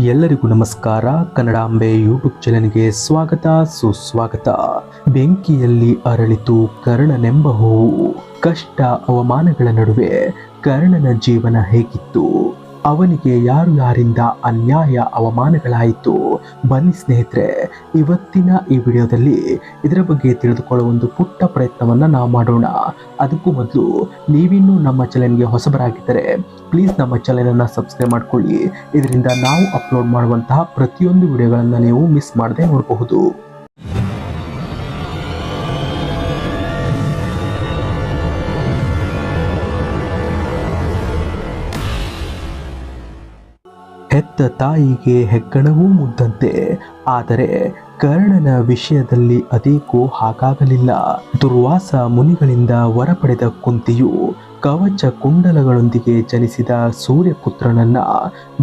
ಎಲ್ಲರಿಗೂ ನಮಸ್ಕಾರ. ಕನ್ನಡಾಂಬೆ ಯೂಟ್ಯೂಬ್ ಚಾನೆಲ್ಗೆ ಸ್ವಾಗತ, ಸುಸ್ವಾಗತ. ಬೆಂಕಿಯಲ್ಲಿ ಅರಳಿತು ಕರ್ಣನೆಂಬ ಹೂವು ಕಷ್ಟ, ಅವಮಾನಗಳ ನಡುವೆ ಕರ್ಣನ ಜೀವನ ಹೇಗಿತ್ತು? ಅವನಿಗೆ ಯಾರು ಯಾರಿಂದ ಅನ್ಯಾಯ ಅವಮಾನಗಳಾಯಿತು? ಬನ್ನಿ ಸ್ನೇಹಿತರೆ, ಇವತ್ತಿನ ಈ ವಿಡಿಯೋದಲ್ಲಿ ಇದರ ಬಗ್ಗೆ ತಿಳಿದುಕೊಳ್ಳುವ ಒಂದು ಪುಟ್ಟ ಪ್ರಯತ್ನವನ್ನು ನಾವು ಮಾಡೋಣ. ಅದಕ್ಕೂ ಮೊದಲು ನೀವಿನ್ನೂ ನಮ್ಮ ಚಾನೆಲ್ಗೆ ಹೊಸಬರಾಗಿದ್ದರೆ ಪ್ಲೀಸ್ ನಮ್ಮ ಚಾನೆಲನ್ನು ಸಬ್ಸ್ಕ್ರೈಬ್ ಮಾಡಿಕೊಳ್ಳಿ. ಇದರಿಂದ ನಾವು ಅಪ್ಲೋಡ್ ಮಾಡುವಂತಹ ಪ್ರತಿಯೊಂದು ವಿಡಿಯೋಗಳನ್ನು ನೀವು ಮಿಸ್ ಮಾಡದೆ ನೋಡಬಹುದು. ಹೆತ್ತ ತಾಯಿಗೆ ಹೆಗ್ಗಣವೂ ಮುದ್ದಂತೆ ಆದರೆ ಕರ್ಣನ ವಿಷಯದಲ್ಲಿ ಅದೇಕೋ ಹಾಗಾಗಲಿಲ್ಲ. ದುರ್ವಾಸ ಮುನಿಗಳಿಂದ ವರ ಪಡೆದ ಕುಂತಿಯು ಕವಚ ಕುಂಡಲಗಳೊಂದಿಗೆ ಜನಿಸಿದ ಸೂರ್ಯಪುತ್ರನನ್ನ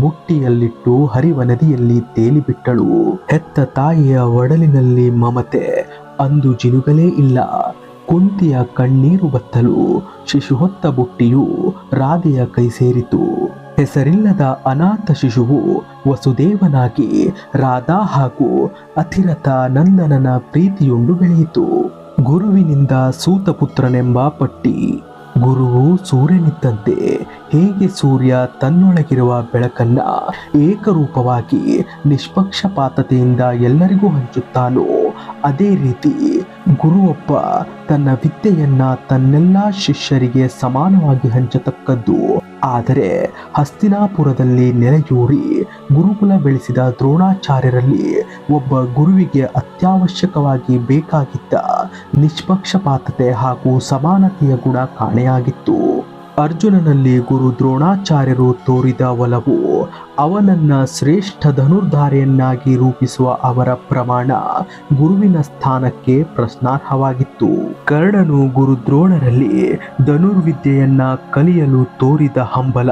ಬುಟ್ಟಿಯಲ್ಲಿಟ್ಟು ಹರಿವ ನದಿಯಲ್ಲಿ ತೇಲಿಬಿಟ್ಟಳು. ಹೆತ್ತ ತಾಯಿಯ ಒಡಲಿನಲ್ಲಿ ಮಮತೆ, ಅಂದು ಜಿನುಗಲೇ ಇಲ್ಲ. ಕುಂತಿಯ ಕಣ್ಣೀರು ಬತ್ತಲು. ಶಿಶು ಹೊತ್ತ ಬುಟ್ಟಿಯು ರಾಧೆಯ ಕೈ ಸೇರಿತು ಹೆಸರಿಲ್ಲದ ಅನಾಥ ಶಿಶುವು ವಸುದೇವನಾಗಿ ರಾಧಾ ಹಾಗೂ ಅತಿರಥ ನಂದನನ ಪ್ರೀತಿಯುಂಡು ಬೆಳೆಯಿತು. ಗುರುವಿನಿಂದ ಸೂತಪುತ್ರನೆಂಬ ಪಟ್ಟಿ. ಗುರುವು ಸೂರ್ಯನಿದ್ದಂತೆ ಹೇಗೆ ಸೂರ್ಯ ತನ್ನೊಳಗಿರುವ ಬೆಳಕನ್ನ ಏಕರೂಪವಾಗಿ ನಿಷ್ಪಕ್ಷಪಾತತೆಯಿಂದ ಎಲ್ಲರಿಗೂ ಹಂಚುತ್ತಾನೋ, ಅದೇ ರೀತಿ ಗುರುವಪ್ಪ ತನ್ನ ವಿದ್ಯೆಯನ್ನ ತನ್ನೆಲ್ಲ ಶಿಷ್ಯರಿಗೆ ಸಮಾನವಾಗಿ ಹಂಚತಕ್ಕದ್ದು ಆದರೆ ಹಸ್ತಿನಾಪುರದಲ್ಲಿ ನೆಲೆಯೂರಿ ಗುರುಕುಲ ಬೆಳೆಸಿದ ದ್ರೋಣಾಚಾರ್ಯರಲ್ಲಿ ಒಬ್ಬ ಗುರುವಿಗೆ ಅತ್ಯವಶ್ಯಕವಾಗಿ ಬೇಕಾಗಿದ್ದ ನಿಷ್ಪಕ್ಷಪಾತತೆ ಹಾಗೂ ಸಮಾನತೆಯ ಗುಣ ಕಾಣೆಯಾಗಿತ್ತು. ಅರ್ಜುನನಲ್ಲಿ ಗುರು ದ್ರೋಣಾಚಾರ್ಯರು ತೋರಿದ ಒಲವು, ಅವನನ್ನ ಶ್ರೇಷ್ಠ ಧನುರ್ಧಾರೆಯನ್ನಾಗಿ ರೂಪಿಸುವ ಅವರ ಪ್ರಮಾಣ ಗುರುವಿನ ಸ್ಥಾನಕ್ಕೆ ಪ್ರಶ್ನಾರ್ಹವಾಗಿತ್ತು. ಕರ್ಣನು ಗುರು ದ್ರೋಣರಲ್ಲಿ ಧನುರ್ವಿದ್ಯೆಯನ್ನ ಕಲಿಯಲು ತೋರಿದ ಹಂಬಲ,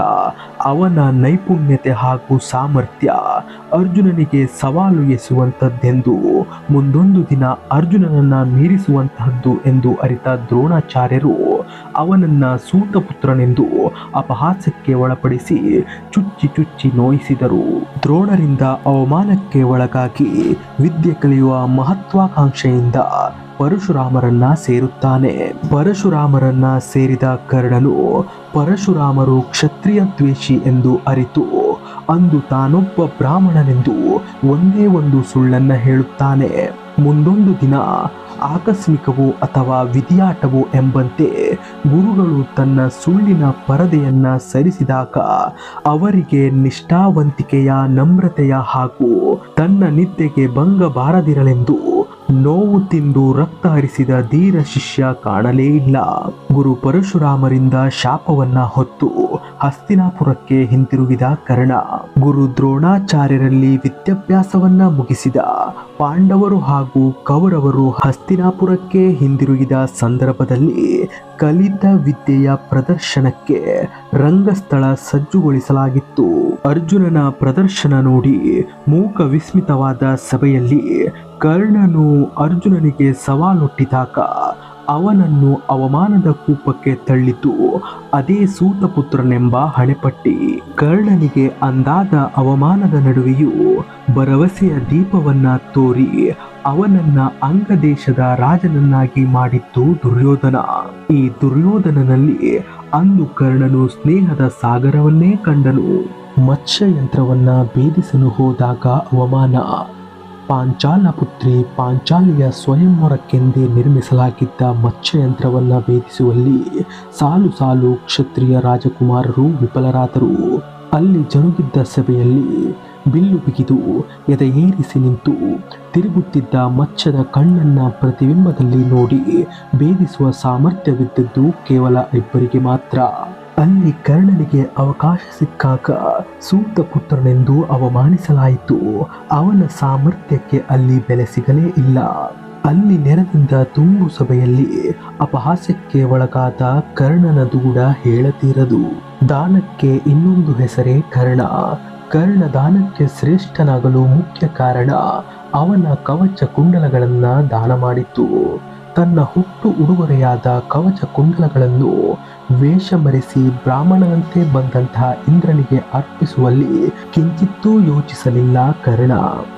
ಅವನ ನೈಪುಣ್ಯತೆ ಹಾಗೂ ಸಾಮರ್ಥ್ಯ ಅರ್ಜುನನಿಗೆ ಸವಾಲು ಎಸುವಂಥದ್ದೆಂದು ಮುಂದೊಂದು ದಿನ ಅರ್ಜುನನನ್ನ ಮೀರಿಸುವಂತಹದ್ದು ಎಂದು ಅರಿತ ದ್ರೋಣಾಚಾರ್ಯರು ಅವನನ್ನ ಸೂತಪುತ್ರನೆಂದು ಅಪಹಾಸ್ಯಕ್ಕೆ ಒಳಪಡಿಸಿ ಚುಚ್ಚಿ ಚುಚ್ಚಿ ನೋಯಿಸಿದರು. ದ್ರೋಣರಿಂದ ಅವಮಾನಕ್ಕೆ ಒಳಗಾಗಿ ವಿದ್ಯೆ ಕಲಿಯುವ ಮಹತ್ವಾಕಾಂಕ್ಷೆಯಿಂದ ಪರಶುರಾಮರನ್ನ ಸೇರುತ್ತಾನೆ. ಪರಶುರಾಮರನ್ನ ಸೇರಿದ ಕರ್ಣನು ಪರಶುರಾಮರು ಕ್ಷತ್ರಿಯ ದ್ವೇಷಿ ಎಂದು ಅರಿತು, ಅಂದು ತಾನೊಬ್ಬ ಬ್ರಾಹ್ಮಣನೆಂದು ಒಂದೇ ಒಂದು ಸುಳ್ಳನ್ನ ಹೇಳುತ್ತಾನೆ. ಮುಂದೊಂದು ದಿನ ಆಕಸ್ಮಿಕವೋ ಅಥವಾ ವಿಧಿಯಾಟವೋ ಎಂಬಂತೆ ಗುರುಗಳು ತನ್ನ ಸುಳ್ಳಿನ ಪರದೆಯನ್ನ ಸರಿಸಿದಾಗ ಅವರಿಗೆ ನಿಷ್ಠಾವಂತಿಕೆಯ ನಮ್ರತೆಯ ಹಾಗೂ ತನ್ನ ನಿದ್ದೆಗೆ ಭಂಗ ಬಾರದಿರಲೆಂದು ನೋವು ತಿಂದು ರಕ್ತ ಹರಿಸಿದ ಧೀರ ಶಿಷ್ಯ ಕಾಣಲೇ ಇಲ್ಲ. ಗುರು ಪರಶುರಾಮರಿಂದ ಶಾಪವನ್ನ ಹೊತ್ತು ಹಸ್ತಿನಾಪುರಕ್ಕೆ ಹಿಂತಿರುಗಿದ ಕರ್ಣ, ಗುರು ದ್ರೋಣಾಚಾರ್ಯರಲ್ಲಿ ವಿದ್ಯಾಭ್ಯಾಸವನ್ನ ಮುಗಿಸಿದ. ಪಾಂಡವರು ಹಾಗೂ ಕೌರವರು ಹಸ್ತಿನಾಪುರಕ್ಕೆ ಹಿಂದಿರುಗಿದ ಸಂದರ್ಭದಲ್ಲಿ ಕಲಿತ ವಿದ್ಯೆಯ ಪ್ರದರ್ಶನಕ್ಕೆ ರಂಗಸ್ಥಳ ಸಜ್ಜುಗೊಳಿಸಲಾಗಿತ್ತು. ಅರ್ಜುನನ ಪ್ರದರ್ಶನ ನೋಡಿ ಮೂಕ ವಿಸ್ಮಿತವಾದ ಸಭೆಯಲ್ಲಿ ಕರ್ಣನು ಅರ್ಜುನನಿಗೆ ಸವಾಲೊಟ್ಟಿದಾಗ ಅವನನ್ನು ಅವಮಾನದ ಕೂಪಕ್ಕೆ ತಳ್ಳಿತು. ಅದೇ ಸೂತಪುತ್ರನೆಂಬ ಹಣೆಪಟ್ಟಿ ಕರ್ಣನಿಗೆ ಅಂದಾದ ಅವಮಾನದ ನಡುವೆಯೂ ಭರವಸೆಯ ದೀಪವನ್ನ ತೋರಿ ಅವನನ್ನ ಅಂಗದೇಶದ ರಾಜನನ್ನಾಗಿ ಮಾಡಿತ್ತು ದುರ್ಯೋಧನ. ಈ ದುರ್ಯೋಧನನಲ್ಲಿ ಅಂದು ಕರ್ಣನು ಸ್ನೇಹದ ಸಾಗರವನ್ನೇ ಕಂಡನು. ಮತ್ಸ್ಯಯಂತ್ರವನ್ನ ಭೇದಿಸಲು ಹೋದಾಗ ಅವಮಾನ. ಪಾಂಚಾಲ ಪುತ್ರಿ ಪಾಂಚಾಲಿಯ ಸ್ವಯಂವರಕ್ಕೆಂದೇ ನಿರ್ಮಿಸಲಾಗಿದ್ದ ಮತ್ಸ್ಯಯಂತ್ರವನ್ನು ಭೇದಿಸುವಲ್ಲಿ ಸಾಲು ಸಾಲು ಕ್ಷತ್ರಿಯ ರಾಜಕುಮಾರರು ವಿಫಲರಾದರು. ಅಲ್ಲಿ ಜರುಗಿದ್ದ ಸಭೆಯಲ್ಲಿ ಬಿಲ್ಲು ಬಿಗಿದು ಎದೆಯೇರಿಸಿ ನಿಂತು ತಿರುಗುತ್ತಿದ್ದ ಮಚ್ಚದ ಕಣ್ಣನ್ನ ಪ್ರತಿಬಿಂಬದಲ್ಲಿ ನೋಡಿ ಭೇದಿಸುವ ಸಾಮರ್ಥ್ಯವಿದ್ದದ್ದು ಕೇವಲ ಇಬ್ಬರಿಗೆ ಮಾತ್ರ. ಅಲ್ಲಿ ಕರ್ಣನಿಗೆ ಅವಕಾಶ ಸಿಕ್ಕಾಗ ಸೂಕ್ತ ಪುತ್ರನೆಂದು ಅವಮಾನಿಸಲಾಯಿತು. ಅವನ ಸಾಮರ್ಥ್ಯಕ್ಕೆ ಅಲ್ಲಿ ಬೆಲೆ ಸಿಗಲೇ ಇಲ್ಲ. ಅಲ್ಲಿ ನೆರೆದಿದ್ದ ತುಂಬು ಸಭೆಯಲ್ಲಿ ಅಪಹಾಸ್ಯಕ್ಕೆ ಒಳಗಾದ ಕರ್ಣನ ದೂಡ ಹೇಳತೀರದು. ದಾನಕ್ಕೆ ಇನ್ನೊಂದು ಹೆಸರೇ ಕರ್ಣ. ಕರ್ಣ ದಾನಕ್ಕೆ ಶ್ರೇಷ್ಠನಾಗಲು ಮುಖ್ಯ ಕಾರಣ ಅವನ ಕವಚ ಕುಂಡಲಗಳನ್ನು ದಾನ ಮಾಡಿತ್ತು. ತನ್ನ ಹುಟ್ಟು ಉಡುಗೊರೆಯಾದ ಕವಚ ಕುಂಡಲಗಳನ್ನು ವೇಷ ಮರೆಸಿ ಬ್ರಾಹ್ಮಣನಂತೆ ಬಂದಂತಹ ಇಂದ್ರನಿಗೆ ಅರ್ಪಿಸುವಲ್ಲಿ ಕಿಂಚಿತ್ತೂ ಯೋಚಿಸಲಿಲ್ಲ ಕರ್ಣ.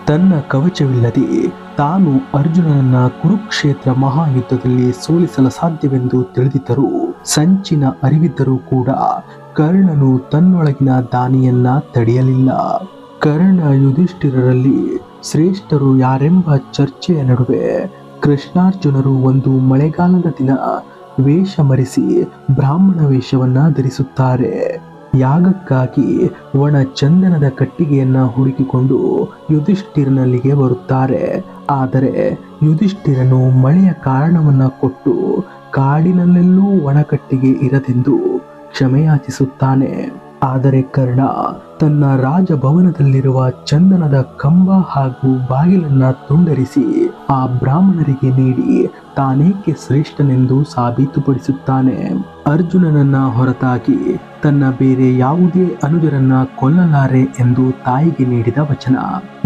ತನ್ನ ಕವಚವಿಲ್ಲದೆ ತಾನು ಅರ್ಜುನನನ್ನ ಕುರುಕ್ಷೇತ್ರ ಮಹಾಯುದ್ಧದಲ್ಲಿ ಸೋಲಿಸಲು ಸಾಧ್ಯವೆಂದು ತಿಳಿದಿದ್ದರೂ ಸಂಚಿನ ಅರಿವಿದ್ದರೂ ಕೂಡ ಕರ್ಣನು ತನ್ನೊಳಗಿನ ದಾನಿಯನ್ನ ತಡೆಯಲಿಲ್ಲ. ಕರ್ಣ ಯುಧಿಷ್ಠಿರರಲ್ಲಿ ಶ್ರೇಷ್ಠರು ಯಾರೆಂಬ ಚರ್ಚೆಯ ನಡುವೆ ಕೃಷ್ಣಾರ್ಜುನರು ಒಂದು ಮಳೆಗಾಲದ ದಿನ ವೇಷ ಮರೆಸಿ ಬ್ರಾಹ್ಮಣ ವೇಷವನ್ನ ಧರಿಸುತ್ತಾರೆ ಯಾಗಕ್ಕಾಗಿ ಒಣ ಚಂದನದ ಕಟ್ಟಿಗೆಯನ್ನ ಹುಡುಕಿಕೊಂಡು ಯುಧಿಷ್ಠಿರನಲ್ಲಿಗೆ ಬರುತ್ತಾರೆ. ಆದರೆ ಯುಧಿಷ್ಠಿರನು ಮಳೆಯ ಕಾರಣವನ್ನ ಕೊಟ್ಟು ಕಾಡಿನಲ್ಲೆಲ್ಲೂ ಒಣಕಟ್ಟಿಗೆ ಇರದೆಂದು ಕ್ಷಮೆಯಾಚಿಸುತ್ತಾನೆ. ಆದರೆ ಕರ್ಣ ತನ್ನ ರಾಜಭವನದಲ್ಲಿರುವ ಚಂದನದ ಕಂಬ ಹಾಗೂ ಬಾಗಿಲನ್ನ ತುಂಡರಿಸಿ ಆ ಬ್ರಾಹ್ಮಣರಿಗೆ ನೀಡಿ ತಾನೇಕೆ ಶ್ರೇಷ್ಠನೆಂದು ಸಾಬೀತುಪಡಿಸುತ್ತಾನೆ. ಅರ್ಜುನನನ್ನ ಹೊರತಾಗಿ ತನ್ನ ಬೇರೆ ಯಾವುದೇ ಅನುಜರನ್ನ ಕೊಲ್ಲಲಾರೆ ಎಂದು ತಾಯಿಗೆ ನೀಡಿದ ವಚನ.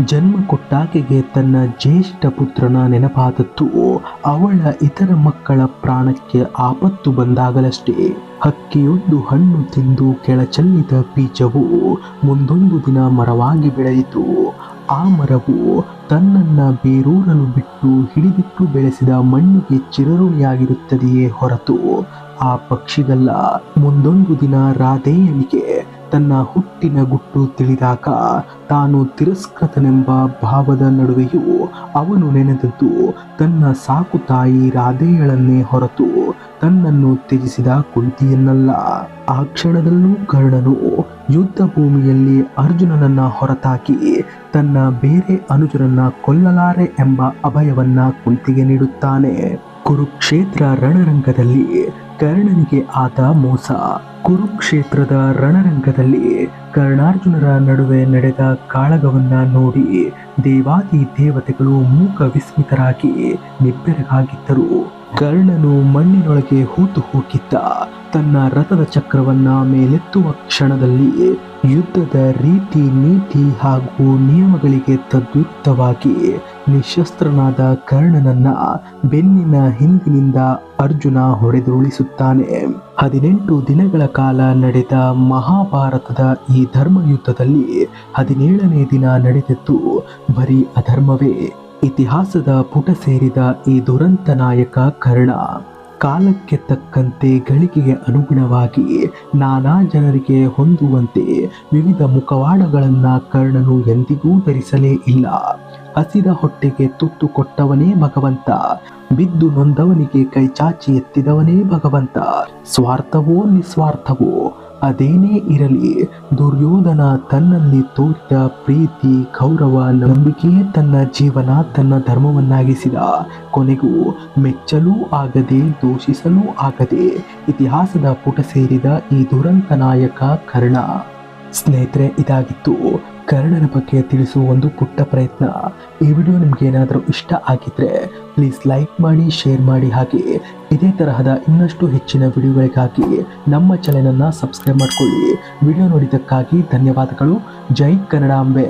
ಜನ್ಮ ಕೊಟ್ಟಾಕೆಗೆ ತನ್ನ ಜ್ಯೇಷ್ಠ ಪುತ್ರನ ನೆನಪಾದದ್ದು ಅವಳ ಇತರ ಮಕ್ಕಳ ಪ್ರಾಣಕ್ಕೆ ಆಪತ್ತು ಬಂದಾಗಲಷ್ಟೇ. ಹಕ್ಕಿಯೊಂದು ಹಣ್ಣು ತಿಂದು ಕೆಳಚಲ್ಲಿದ ಬೀಜವು ಮುಂದೊಂದು ದಿನ ಮರವಾಗಿ ಬೆಳೆಯಿತು. ಆ ಮರವು ತನ್ನನ್ನ ಬೇರೂರನ್ನು ಬಿಟ್ಟು ಹಿಡಿದಿಟ್ಟು ಬೆಳೆಸಿದ ಮಣ್ಣಿಗೆ ಚಿರಋಣಿಯಾಗಿರುತ್ತದೆಯೇ ಹೊರತು ಆ ಪಕ್ಷಿಗಲ್ಲ. ಮುಂದೊಂದು ದಿನ ರಾಧೇಯನಿಗೆ ತನ್ನ ಹುಟ್ಟಿನ ಗುಟ್ಟು ತಿಳಿದಾಗ ತಾನು ತಿರಸ್ಕೃತನೆಂಬ ಭಾವದ ನಡುವೆಯೂ ಅವನು ನೆನೆದದ್ದು ತನ್ನ ಸಾಕು ತಾಯಿ ರಾಧೆಯಳನ್ನೇ ಹೊರತು ತನ್ನನ್ನು ತ್ಯಜಿಸಿದ ಕುಂತಿಯನ್ನಲ್ಲ. ಆ ಕ್ಷಣದಲ್ಲೂ ಕರ್ಣನು ಯುದ್ಧ ಭೂಮಿಯಲ್ಲಿ ಅರ್ಜುನನನ್ನ ಹೊರತಾಗಿ ತನ್ನ ಬೇರೆ ಅನುಜರನ್ನ ಕೊಲ್ಲಲಾರೆ ಎಂಬ ಅಭಯವನ್ನ ಕುಂತಿಗೆ ನೀಡುತ್ತಾನೆ. ಕುರುಕ್ಷೇತ್ರ ರಣರಂಗದಲ್ಲಿ ಕರ್ಣನಿಗೆ ಆದ ಮೋಸ. ಕುರುಕ್ಷೇತ್ರದ ರಣರಂಗದಲ್ಲಿ ಕರ್ಣಾರ್ಜುನರ ನಡುವೆ ನಡೆದ ಕಾಳಗವನ್ನು ನೋಡಿ ದೇವಾದಿ ದೇವತೆಗಳು ಮೂಕ ವಿಸ್ಮಿತರಾಗಿ ನಿಬ್ಬೆರಗಾಗಿದ್ದರು. ಕರ್ಣನು ಮಣ್ಣಿನೊಳಗೆ ಹೂತು ಹೋಗಿದ್ದ. ತನ್ನ ರಥದ ಚಕ್ರವನ್ನ ಮೇಲೆತ್ತುವ ಕ್ಷಣದಲ್ಲಿ ಯುದ್ಧದ ರೀತಿ ನೀತಿ ಹಾಗೂ ನಿಯಮಗಳಿಗೆ ತದ್ವಿರುದ್ಧವಾಗಿ ನಿಶಸ್ತ್ರನಾದ ಕರ್ಣನನ್ನ ಬೆನ್ನಿನ ಹಿಂದಿನಿಂದ ಅರ್ಜುನ ಹೊಡೆದುರುಳಿಸುತ್ತಾನೆ. ಹದಿನೆಂಟು ದಿನಗಳ ಕಾಲ ನಡೆದ ಮಹಾಭಾರತದ ಈ ಧರ್ಮಯುದ್ಧದಲ್ಲಿ ಹದಿನೇಳನೇ ದಿನ ನಡೆದದ್ದು ಬರೀ ಅಧರ್ಮವೇ. ಇತಿಹಾಸದ ಪುಟ ಸೇರಿದ ಈ ದುರಂತ ನಾಯಕ ಕರ್ಣ. ಕಾಲಕ್ಕೆ ತಕ್ಕಂತೆ ಗಳಿಗೆಗೆ ಅನುಗುಣವಾಗಿ ನಾನಾ ಜನರಿಗೆ ಹೊಂದುವಂತೆ ವಿವಿಧ ಮುಖವಾಡಗಳನ್ನು ಕರ್ಣನು ಎಂದಿಗೂ ಧರಿಸಲೇ ಇಲ್ಲ. ಹಸಿದ ಹೊಟ್ಟೆಗೆ ತುತ್ತು ಕೊಟ್ಟವನೇ ಭಗವಂತ, ಬಿದ್ದು ನೊಂದವನಿಗೆ ಕೈ ಚಾಚಿ ಎತ್ತಿದವನೇ ಭಗವಂತ. ಸ್ವಾರ್ಥವೋ ನಿಸ್ವಾರ್ಥವೋ ಅದೇನೇ ಇರಲಿ, ದುರ್ಯೋಧನ ತನ್ನಲ್ಲಿ ತೋರಿದ ಪ್ರೀತಿ, ಗೌರವ ನಂಬಿಕೆಯೇ ತನ್ನ ಜೀವನ, ತನ್ನ ಧರ್ಮವನ್ನಾಗಿಸಿದ. ಕೊನೆಗೂ ಮೆಚ್ಚಲೂ ಆಗದೆ, ದೂಷಿಸಲೂ ಆಗದೆ ಇತಿಹಾಸದ ಪುಟ ಸೇರಿದ ಈ ದುರಂತ ನಾಯಕ ಕರ್ಣ. ಸ್ನೇಹಿತರೆ, ಇದಾಗಿತ್ತು. ಕರ್ಣನ ಬಗ್ಗೆ ತಿಳಿಸುವ ಒಂದು ಪುಟ್ಟ ಪ್ರಯತ್ನ. ಈ ವಿಡಿಯೋ ನಿಮ್ಗೆ ಏನಾದರೂ ಇಷ್ಟ ಆಗಿದ್ರೆ ಪ್ಲೀಸ್ ಲೈಕ್ ಮಾಡಿ ಶೇರ್ ಮಾಡಿ ಹಾಗೆ ಇದೇ ತರಹದ ಇನ್ನಷ್ಟು ಹೆಚ್ಚಿನ ವಿಡಿಯೋಗಳಿಗಾಗಿ ನಮ್ಮ ಚಾನೆಲನ್ನು ಸಬ್ಸ್ಕ್ರೈಬ್ ಮಾಡಿಕೊಳ್ಳಿ. ವಿಡಿಯೋ ನೋಡಿದ್ದಕ್ಕಾಗಿ ಧನ್ಯವಾದಗಳು. ಜೈ ಕನ್ನಡಾಂಬೆ